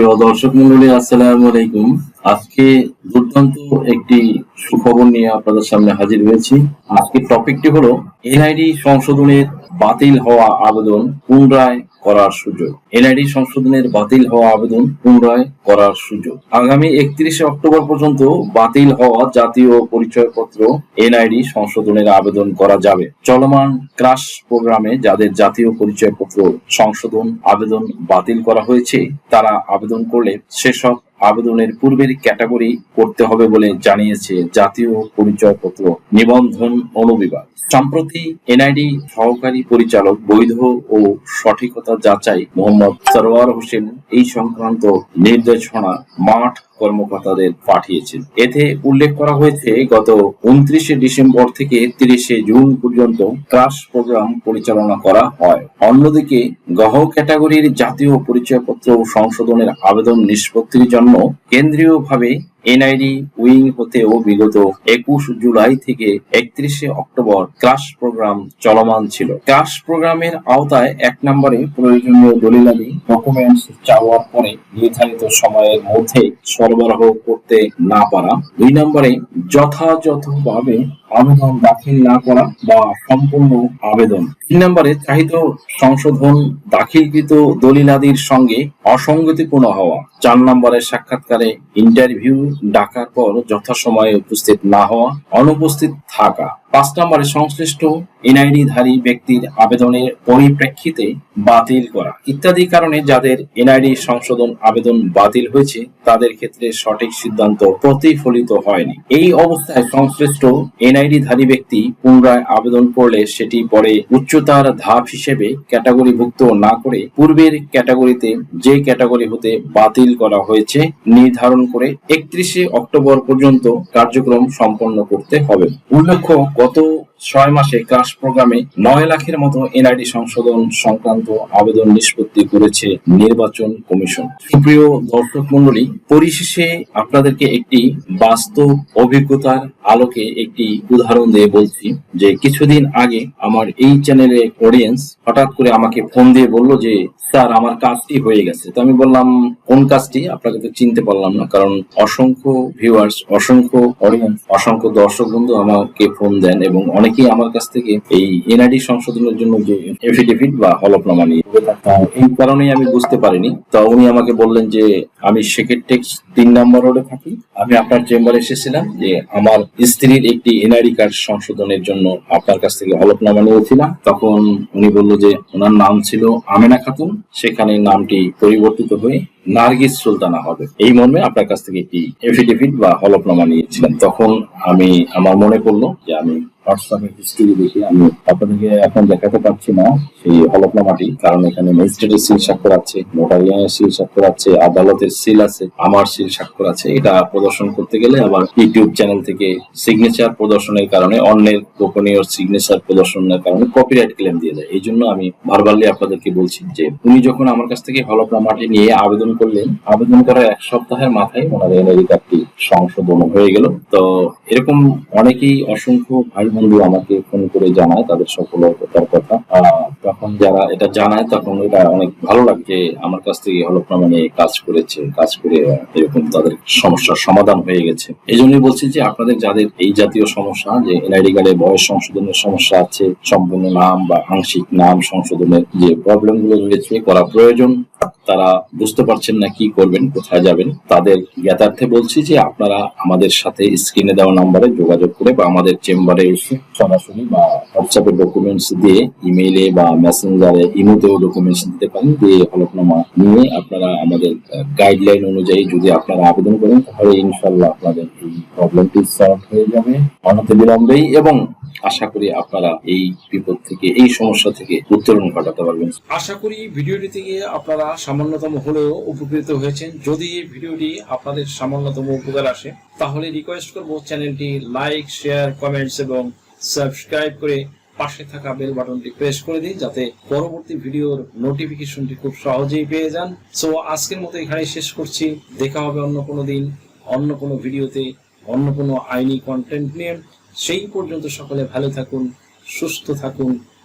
সুপ্রিয় দর্শক মন্ডলী, আসসালামু আলাইকুম। আজকে দুর্দান্ত একটি সুখবর নিয়ে আপনাদের সামনে হাজির হয়েছি। আজকের টপিকটি হলো এনআইডি সংশোধনের বাতিল হওয়া আবেদন, পুনরায় করার সুযোগ। এনআইডি সংশোধনের বাতিল হওয়া আবেদন পুনরায় করার সুযোগ। আগামী একত্রিশে অক্টোবর পর্যন্ত বাতিল হওয়া জাতীয় পরিচয়পত্র এনআইডি সংশোধনের আবেদন করা যাবে। চলমান ক্রাশ প্রোগ্রামে যাদের জাতীয় পরিচয়পত্র সংশোধন আবেদন বাতিল করা হয়েছে, তারা আবেদন করলে সেসব আবেদনের পূর্বের ক্যাটাগরি করতে হবে বলে জানিয়েছে জাতীয় পরিচয়পত্র নিবন্ধন অনুবিভাগ। সম্প্রতি এনআইডি সহকারী পরিচালক বৈধ ও সঠিকতা যাচাই মোহাম্মদ সরোয়ার হোসেন এই সংক্রান্ত নির্দেশনা মাঠ কর্মকর্তাদের পাঠিয়েছেন। এতে উল্লেখ করা হয়েছে, গত উনত্রিশে ডিসেম্বর থেকে তিরিশে জুন পর্যন্ত ক্রাশ প্রোগ্রাম পরিচালনা করা হয়। অন্যদিকে, গহ ক্যাটাগরির জাতীয় পরিচয়পত্র সংশোধনের আবেদন নিষ্পত্তির জন্য কেন্দ্রীয়ভাবে এনআইডি উইং হতেও বিগত একুশ জুলাই থেকে একত্রিশে অক্টোবর ক্লাস প্রোগ্রাম চলমান ছিল। ক্লাস প্রোগ্রামের আওতায় এক নম্বরে প্রয়োজনীয় দলিলাদি, ডকুমেন্টস চাওয়ার পরে নির্ধারিত সময়ের মধ্যে সরবরাহ করতে না পারা। দুই নম্বরে যথাযথভাবে আবেদন দাখিল না করা বা সম্পূর্ণ আবেদন। তিন নম্বরে চাহিদা সংশোধন দাখিলকৃত দলিলাদির সঙ্গে অসঙ্গতিপূর্ণ হওয়া। চার নম্বরে, সাক্ষাৎকারে ইন্টারভিউ ডাকার পর যথাসময়ে উপস্থিত না হওয়া, অনুপস্থিত থাকা। পাঁচ নম্বরে, সংশ্লিষ্ট এনআইডি ধারী ব্যক্তির আবেদনের পরিপ্রেক্ষিতে বাতিল করা। ইত্যাদি কারণে যাদের এনআইডি সংশোধন আবেদন বাতিল হয়েছে, তাদের ক্ষেত্রে সঠিক সিদ্ধান্ত প্রতিফলিত হয়নি। এই অবস্থায় সংশ্লিষ্ট এনআইডি ধারী ব্যক্তি পুনরায় আবেদন করলে সেটি পরে উচ্চতার ধাপ হিসেবে ক্যাটাগরিভুক্ত না করে পূর্বের ক্যাটাগরিতে যে ক্যাটাগরি হতে বাতিল করা হয়েছে নির্ধারণ করে একত্রিশে অক্টোবর পর্যন্ত কার্যক্রম সম্পন্ন করতে হবে। উল্লেখ্য, গত ছয় মাসে ক্লাস প্রোগ্রামে নয় লাখের মতো এনআইডি সংশোধন সংক্রান্ত আবেদন নিষ্পত্তি করেছে নির্বাচন কমিশন। সুপ্রিয় দর্শক মন্ডলী পরিশেষে আপনাদেরকে একটি বাস্তব অভিজ্ঞতার আলোকে একটি উদাহরণ দিয়ে বলছি যে কিছুদিন আগে আমার এই চ্যানেলের অডিয়েন্স হঠাৎ করে আমাকে ফোন দিয়ে বলল যে, স্যার, আমার কাজটি হয়ে গেছে। তো আমি বললাম, কোন কাজটি? আপনাকে তো চিনতে পারলাম না, কারণ অসংখ্য ভিউয়ার্স অসংখ্য অডিয়েন্স অসংখ্য দর্শক বন্ধু আমাকে ফোন দেন এবং অনেকেই আমার কাছ থেকে এই এনআইডি সংশোধনের জন্য যে এফিডেভিট বা হলফনামা নিয়ে এই কারণেই আমি বুঝতে পারিনি। তো উনি আমাকে বললেন যে, আমি শেখের টেক্স তিন নম্বর রোডে থাকি। আমি আপনার চেম্বারে এসেছিলাম যে, আমার স্ত্রীর একটি এনআইডি কার্ড সংশোধনের জন্য আপনার কাছ থেকে হলফনামা নিয়েছিলাম। তখন উনি বলল যে, ওনার নাম ছিল আমেনা খাতুন। সেখানে নামটি পরিবর্তিত হয়ে নার্গিস সুলতানা হবে। এই মর্মে আপনার কাছ থেকে একটি এফিডেভিট বা হলফনামা নিয়েছিলাম। তখন আমি, আমার মনে পড়ল যে আমি হোয়াটসঅ্যাপের হিস্ট্রি দেখে আমি এখন দেখাতে পারছি না সেই হলফনামাটি, কারণ এখানে ম্যাজিস্ট্রেটের সিল স্বাক্ষর আছে নোটারিয়ানের সিল স্বাক্ষর আছে, আদালতের সিল আছে, আমার সিল স্বাক্ষর আছে। এটা প্রদর্শন করতে গেলে আবার ইউটিউব চ্যানেল থেকে সিগনেচার প্রদর্শনের কারণে, অন্যের গোপনীয় সিগনেচার প্রদর্শনের কারণে কপিরাইট ক্লেম দিয়ে দেয়। এই জন্য আমি ভারবারলি আপনাদেরকে বলছি যে, উনি যখন আমার কাছ থেকে হলফনামাটি নিয়ে আবেদন করলেন। আবেদন করার এক সপ্তাহের মাথায় ওনার এনআইডি কার্ডটি সংশোধন হয়ে গেল। তো এরকম অনেকেই অসংখ্য ভাই বন্ধু আমাকে ফোন করে জানায়, তাদের সফলতার কথা তখন যারা এটা জানায়, তখন এটা অনেক ভালো লাগে আমার কাছ থেকে হলফনামা নিয়ে কাজ করেছে, কাজ করে এরকম তাদের সমস্যার সমাধান হয়ে গেছে। এই জন্যই বলছি যে আপনাদের যাদের এই জাতীয় সমস্যা, যে এনআইডি কার্ডে বয়স সংশোধনের সমস্যা আছে, সম্পূর্ণ নাম বা আংশিক নাম সংশোধনের যে প্রবলেমগুলো রয়েছে, করা প্রয়োজন। তারা বুঝতে পারছেন না কি করবেন, কোথায় যাবেন। তাদের জ্ঞাতার্থে বলছি যে আপনারা আমাদের সাথে স্ক্রিনে দেওয়া নাম্বারে যোগাযোগ করে বা আমাদের চেম্বারে এসে সরাসরি বা হোয়াটসঅ্যাপে ডকুমেন্টস দিয়ে ইমেইলে বা মেসেঞ্জারে ইমোতেও ডকুমেন্টস দিতে পারেন। দিয়ে হলফনামা নিয়ে আপনারা আমাদের গাইডলাইন অনুযায়ী যদি আপনারা আবেদন করেন, তাহলে ইনশাল্লাহ আপনাদের এই প্রবলেমটি সলভ হয়ে যাবে। অনতি বিলম্বেই এবং আশা করি আপনারা এই বিপদ থেকে, এই সমস্যা থেকে উত্তরণ ঘটাতে পারবেন। আশা করি ভিডিওটি থেকে আপনারা সামান্যতম হলেও উপকৃত হয়েছেন। যদি এই ভিডিওটি আপনাদের সামান্যতম উপকার আসে, তাহলে রিকোয়েস্ট করব চ্যানেলটি লাইক শেয়ার কমেন্টস এবং সাবস্ক্রাইব করে পাশে থাকা বেল বাটনটি প্রেস করে দিন, যাতে পরবর্তী ভিডিওর নোটিফিকেশনটি খুব সহজেই পেয়ে যান। সো আজকের মতো এখানেই শেষ করছি। দেখা হবে অন্য কোনো দিন, অন্য কোনো ভিডিওতে, অন্য কোনো আইনি কন্টেন্ট নিয়ে। সেই পর্যন্ত সকলে ভালো থাকুন সুস্থ থাকুন।